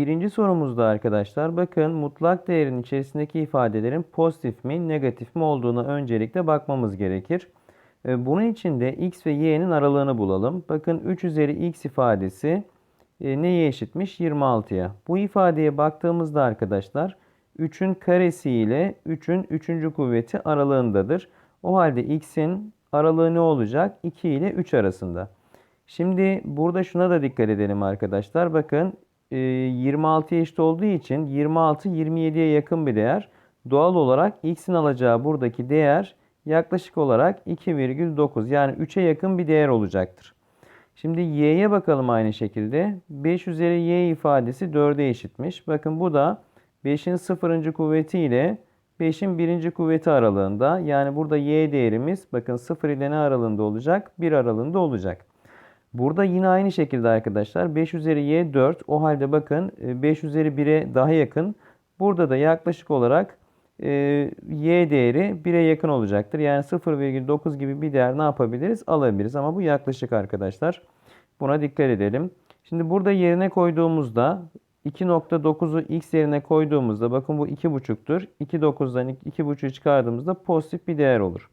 Birinci sorumuzda arkadaşlar bakın mutlak değerin içerisindeki ifadelerin pozitif mi negatif mi olduğunu öncelikle bakmamız gerekir. E, Bunun için de x ve y'nin aralığını bulalım. Bakın 3 üzeri x ifadesi e, neye eşitmiş? 26'ya. Bu ifadeye baktığımızda arkadaşlar 3'ün karesi ile 3'ün 3. kuvveti aralığındadır. O halde x'in aralığı ne olacak? 2 ile 3 arasında. Şimdi burada şuna da dikkat edelim arkadaşlar. Bakın 26'ya eşit olduğu için 26 27'ye yakın bir değer. Doğal olarak x'in alacağı buradaki değer yaklaşık olarak 2,9 yani 3'e yakın bir değer olacaktır. Şimdi y'ye bakalım aynı şekilde. 5 üzeri y ifadesi 4'e eşitmiş. Bakın bu da 5'in 0. kuvveti ile 5'in 1. kuvveti aralığında. Yani burada y değerimiz bakın 0 ile ne aralığında olacak? 1 aralığında olacak. Burada yine aynı şekilde arkadaşlar 5 üzeri y 4. O halde bakın 5 üzeri 1'e daha yakın. Burada da yaklaşık olarak e, y değeri 1'e yakın olacaktır. Yani 0,9 gibi bir değer ne yapabiliriz? Alabiliriz ama bu yaklaşık arkadaşlar. Buna dikkat edelim. Şimdi burada yerine koyduğumuzda 2.9'u x yerine koyduğumuzda bakın bu 2.5'tür. 2.9'dan 2.5'u çıkardığımızda pozitif bir değer olur.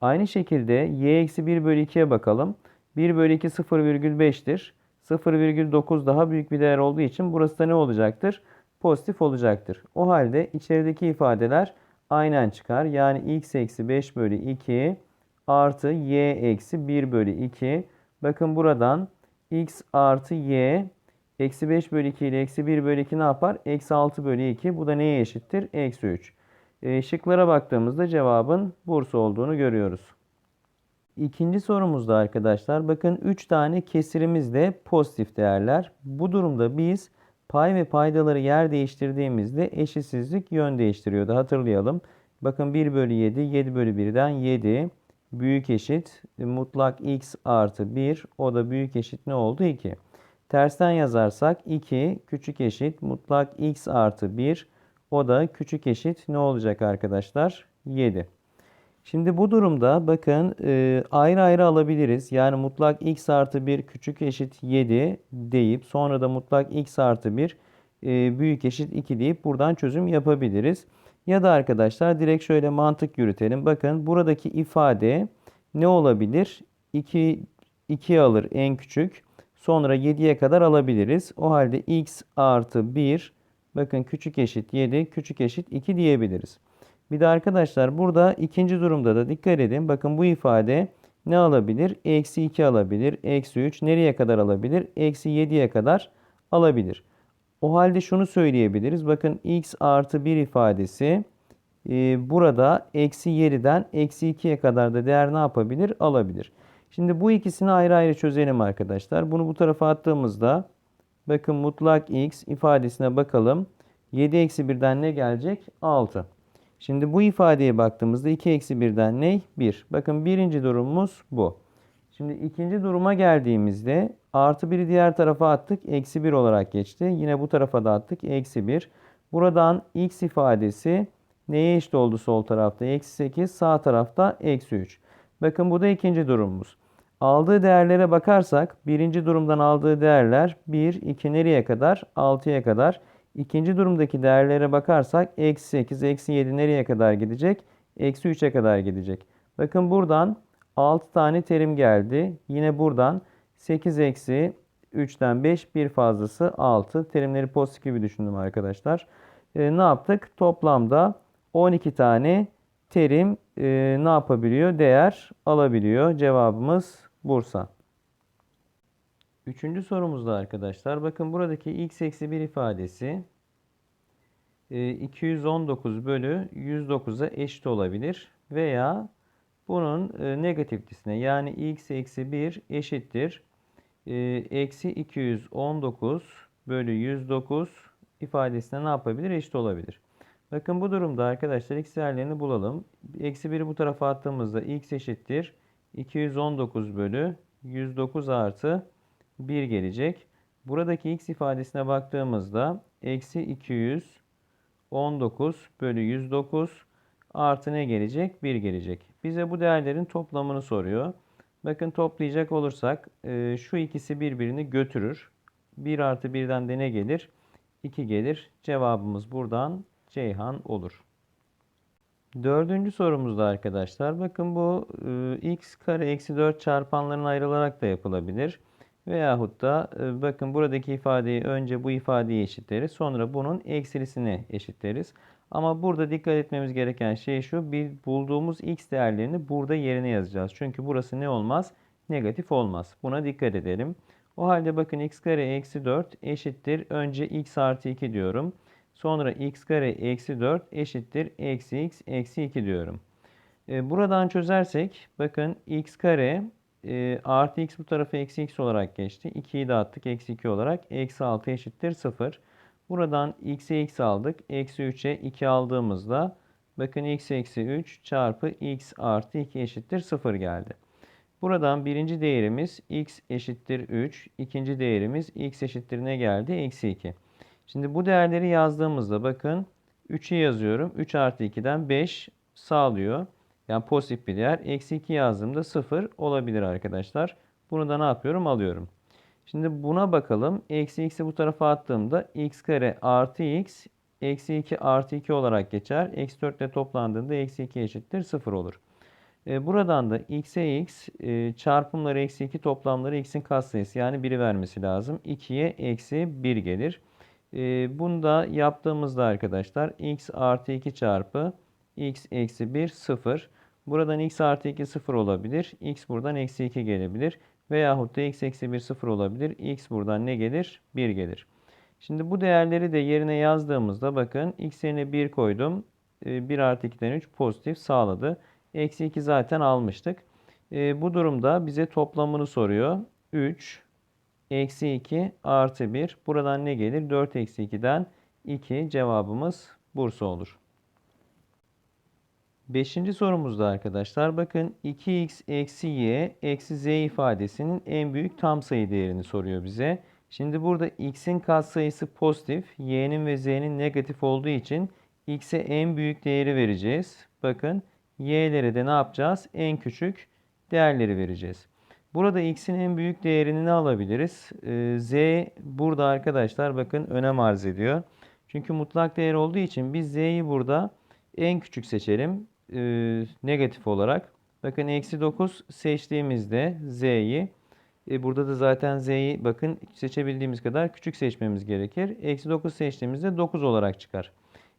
Aynı şekilde y eksi 1 bölü 2'ye bakalım. 1 bölü 2 0,5'tir. 0,9 daha büyük bir değer olduğu için burası da ne olacaktır? Pozitif olacaktır. O halde içerideki ifadeler aynen çıkar. Yani x eksi 5 bölü 2 artı y eksi 1 bölü 2. Bakın buradan x artı y eksi 5 bölü 2 ile eksi 1 bölü 2 ne yapar? Eksi 6 bölü 2. Bu da neye eşittir? Eksi 3. E, şıklara baktığımızda cevabın Bursa olduğunu görüyoruz. İkinci sorumuzda arkadaşlar bakın 3 tane kesirimiz de pozitif değerler. Bu durumda biz pay ve paydaları yer değiştirdiğimizde eşitsizlik yön değiştiriyordu. Hatırlayalım. Bakın 1 bölü 7, 7 bölü 1'den 7 büyük eşit mutlak x artı 1 o da büyük eşit ne oldu 2. Tersten yazarsak 2 küçük eşit mutlak x artı 1 o da küçük eşit ne olacak arkadaşlar 7. Şimdi bu durumda bakın e, ayrı ayrı alabiliriz. Yani mutlak x artı 1 küçük eşit 7 deyip sonra da mutlak x artı 1 e, büyük eşit 2 deyip buradan çözüm yapabiliriz. Ya da arkadaşlar direkt şöyle mantık yürütelim. Bakın buradaki ifade ne olabilir? 2, 2 alır en küçük. Sonra 7'ye kadar alabiliriz. O halde x artı 1 bakın küçük eşit 7 küçük eşit 2 diyebiliriz. Bir de arkadaşlar burada ikinci durumda da dikkat edin. Bakın bu ifade ne alabilir? Eksi 2 alabilir. Eksi 3 nereye kadar alabilir? Eksi 7'ye kadar alabilir. O halde şunu söyleyebiliriz. Bakın x artı 1 ifadesi e, burada eksi 7'den eksi 2'ye kadar da değer ne yapabilir? Alabilir. Şimdi bu ikisini ayrı ayrı çözelim arkadaşlar. Bunu bu tarafa attığımızda bakın mutlak x ifadesine bakalım. 7 eksi 1'den ne gelecek? 6. Şimdi bu ifadeye baktığımızda 2 eksi 1'den ne? 1. Bakın birinci durumumuz bu. Şimdi ikinci duruma geldiğimizde artı 1'i diğer tarafa attık. Eksi 1 olarak geçti. Yine bu tarafa da attık. Eksi 1. Buradan x ifadesi neye eşit oldu sol tarafta? Eksi 8. Sağ tarafta eksi 3. Bakın bu da ikinci durumumuz. Aldığı değerlere bakarsak birinci durumdan aldığı değerler 1, 2 nereye kadar? 6'ya kadar. İkinci durumdaki değerlere bakarsak eksi 8, eksi 7 nereye kadar gidecek? Eksi 3'e kadar gidecek. Bakın buradan 6 tane terim geldi. Yine buradan 8 eksi 3'ten 5 bir fazlası 6. Terimleri pozitif gibi düşündüm arkadaşlar. E, ne yaptık? Toplamda 12 tane terim e, ne yapabiliyor? Değer alabiliyor. Cevabımız Bursa. Üçüncü sorumuzda arkadaşlar bakın buradaki x eksi 1 ifadesi 219 e, bölü 109'a eşit olabilir. Veya bunun e, negatiflisine yani x eksi 1 eşittir. E, eksi 219 bölü 109 ifadesine ne yapabilir? Eşit olabilir. Bakın bu durumda arkadaşlar x değerlerini bulalım. Eksi 1'i bu tarafa attığımızda x eşittir. 219 bölü 109 artı 1 gelecek. Buradaki x ifadesine baktığımızda eksi 219 bölü 109 artı ne gelecek? 1 gelecek. Bize bu değerlerin toplamını soruyor. Bakın toplayacak olursak e, şu ikisi birbirini götürür. 1 artı 1'den de ne gelir? 2 gelir. Cevabımız buradan Ceyhan olur. Dördüncü sorumuzda arkadaşlar bakın bu e, x kare eksi 4 çarpanların ayrılarak da yapılabilir. Veyahut da e, bakın buradaki ifadeyi önce bu ifadeyi eşitleriz. Sonra bunun eksilisini eşitleriz. Ama burada dikkat etmemiz gereken şey şu. Bir bulduğumuz x değerlerini burada yerine yazacağız. Çünkü burası ne olmaz? Negatif olmaz. Buna dikkat edelim. O halde bakın x kare eksi 4 eşittir. Önce x artı 2 diyorum. Sonra x kare eksi 4 eşittir. Eksi x eksi 2 diyorum. E, buradan çözersek bakın x kare e, artı x bu tarafa eksi x olarak geçti. 2'yi dağıttık eksi 2 olarak. Eksi 6 eşittir 0. Buradan x'e x aldık. Eksi 3'e 2 aldığımızda bakın x eksi 3 çarpı x artı 2 eşittir 0 geldi. Buradan birinci değerimiz x eşittir 3. ikinci değerimiz x eşittir ne geldi? Eksi 2. Şimdi bu değerleri yazdığımızda bakın 3'ü yazıyorum. 3 artı 2'den 5 sağlıyor. Yani pozitif bir değer. Eksi 2 yazdığımda 0 olabilir arkadaşlar. Bunu da ne yapıyorum? Alıyorum. Şimdi buna bakalım. Eksi x'i bu tarafa attığımda x kare artı x eksi 2 artı 2 olarak geçer. Eksi 4 ile toplandığında eksi 2 eşittir 0 olur. E, buradan da x'e x e, çarpımları eksi 2 toplamları x'in katsayısı yani 1'i vermesi lazım. 2'ye eksi 1 gelir. E, bunu da yaptığımızda arkadaşlar x artı 2 çarpı x eksi 1 0. Buradan x artı 2 0 olabilir. x buradan eksi 2 gelebilir. Veyahut da x eksi 1 0 olabilir. x buradan ne gelir? 1 gelir. Şimdi bu değerleri de yerine yazdığımızda bakın x yerine 1 koydum. 1 artı 2'den 3 pozitif sağladı. Eksi 2 zaten almıştık. E, bu durumda bize toplamını soruyor. 3 eksi 2 artı 1. Buradan ne gelir? 4 eksi 2'den 2 cevabımız Bursa olur. Beşinci sorumuzda arkadaşlar bakın 2x eksi y eksi z ifadesinin en büyük tam sayı değerini soruyor bize. Şimdi burada x'in katsayısı pozitif, y'nin ve z'nin negatif olduğu için x'e en büyük değeri vereceğiz. Bakın y'lere de ne yapacağız? En küçük değerleri vereceğiz. Burada x'in en büyük değerini ne alabiliriz? Ee, z burada arkadaşlar bakın önem arz ediyor. Çünkü mutlak değer olduğu için biz z'yi burada en küçük seçelim. E, negatif olarak. Bakın eksi 9 seçtiğimizde z'yi e, burada da zaten z'yi bakın seçebildiğimiz kadar küçük seçmemiz gerekir. Eksi 9 seçtiğimizde 9 olarak çıkar.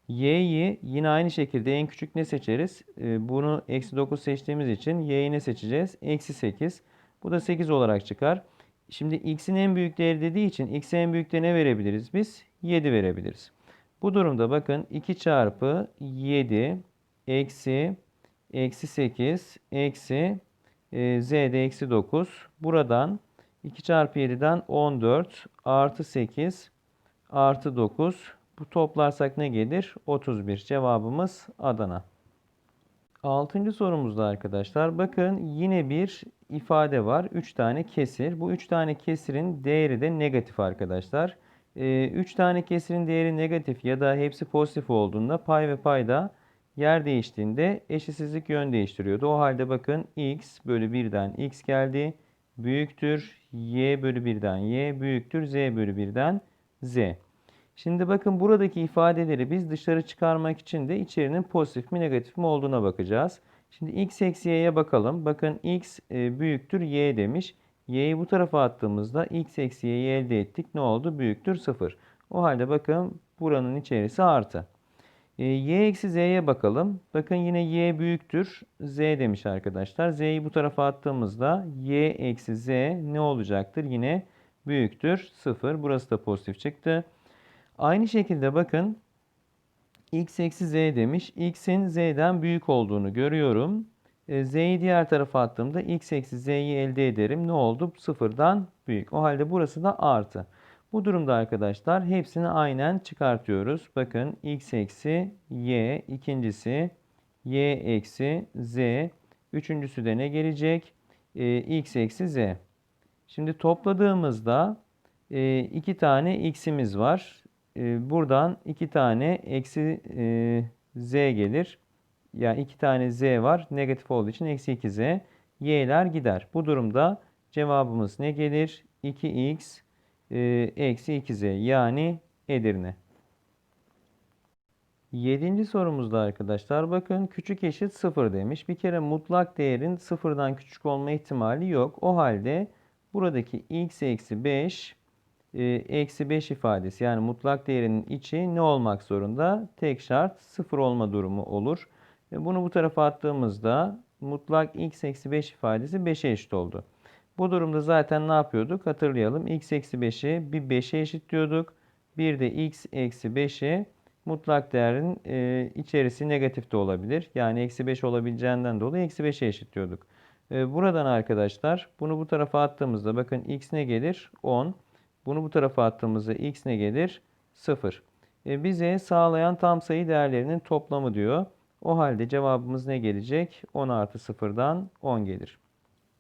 Y'yi yine aynı şekilde en küçük ne seçeriz? E, bunu eksi 9 seçtiğimiz için y'yi ne seçeceğiz? Eksi 8. Bu da 8 olarak çıkar. Şimdi x'in en büyük değeri dediği için x'e en büyük de ne verebiliriz biz? 7 verebiliriz. Bu durumda bakın 2 çarpı 7 eksi eksi 8 eksi e, z'de eksi 9. Buradan 2 çarpı 7'den 14 artı 8 artı 9. Bu toplarsak ne gelir? 31. Cevabımız Adana. Altıncı sorumuzda arkadaşlar bakın yine bir ifade var. 3 tane kesir. Bu 3 tane kesirin değeri de negatif arkadaşlar. 3 ee, tane kesirin değeri negatif ya da hepsi pozitif olduğunda pay ve payda yer değiştiğinde eşitsizlik yön değiştiriyordu. O halde bakın x bölü 1'den x geldi. Büyüktür y bölü 1'den y büyüktür z bölü 1'den z. Şimdi bakın buradaki ifadeleri biz dışarı çıkarmak için de içerinin pozitif mi negatif mi olduğuna bakacağız. Şimdi x eksi y'ye bakalım. Bakın x e, büyüktür y demiş. y'yi bu tarafa attığımızda x eksi y'yi elde ettik. Ne oldu? Büyüktür 0. O halde bakın buranın içerisi artı. E, y eksi z'ye bakalım. Bakın yine y büyüktür z demiş arkadaşlar. z'yi bu tarafa attığımızda y eksi z ne olacaktır? Yine büyüktür 0. Burası da pozitif çıktı. Aynı şekilde bakın x eksi z demiş. x'in z'den büyük olduğunu görüyorum. E, z'yi diğer tarafa attığımda x eksi z'yi elde ederim. Ne oldu? Sıfırdan büyük. O halde burası da artı. Bu durumda arkadaşlar hepsini aynen çıkartıyoruz. Bakın x eksi y, ikincisi y eksi z, üçüncüsü de ne gelecek? E, x eksi z. Şimdi topladığımızda e, iki tane x'imiz var. E, buradan iki tane eksi e, z gelir. Yani iki tane z var. Negatif olduğu için eksi 2z. y'ler gider. Bu durumda cevabımız ne gelir? 2x e, eksi 2z yani Edirne. Yedinci sorumuzda arkadaşlar bakın küçük eşit 0 demiş. Bir kere mutlak değerin sıfırdan küçük olma ihtimali yok. O halde buradaki x eksi 5 e, eksi 5 ifadesi yani mutlak değerinin içi ne olmak zorunda? Tek şart 0 olma durumu olur. E, bunu bu tarafa attığımızda mutlak x eksi 5 ifadesi 5'e eşit oldu. Bu durumda zaten ne yapıyorduk? Hatırlayalım. x eksi 5'i bir 5'e eşitliyorduk. Bir de x eksi 5'i mutlak değerin e, içerisi negatif de olabilir. Yani eksi 5 olabileceğinden dolayı eksi 5'e eşitliyorduk. E, buradan arkadaşlar bunu bu tarafa attığımızda bakın x ne gelir? 10. Bunu bu tarafa attığımızda x ne gelir? 0. E, bize sağlayan tam sayı değerlerinin toplamı diyor. O halde cevabımız ne gelecek? 10 artı 0'dan 10 gelir.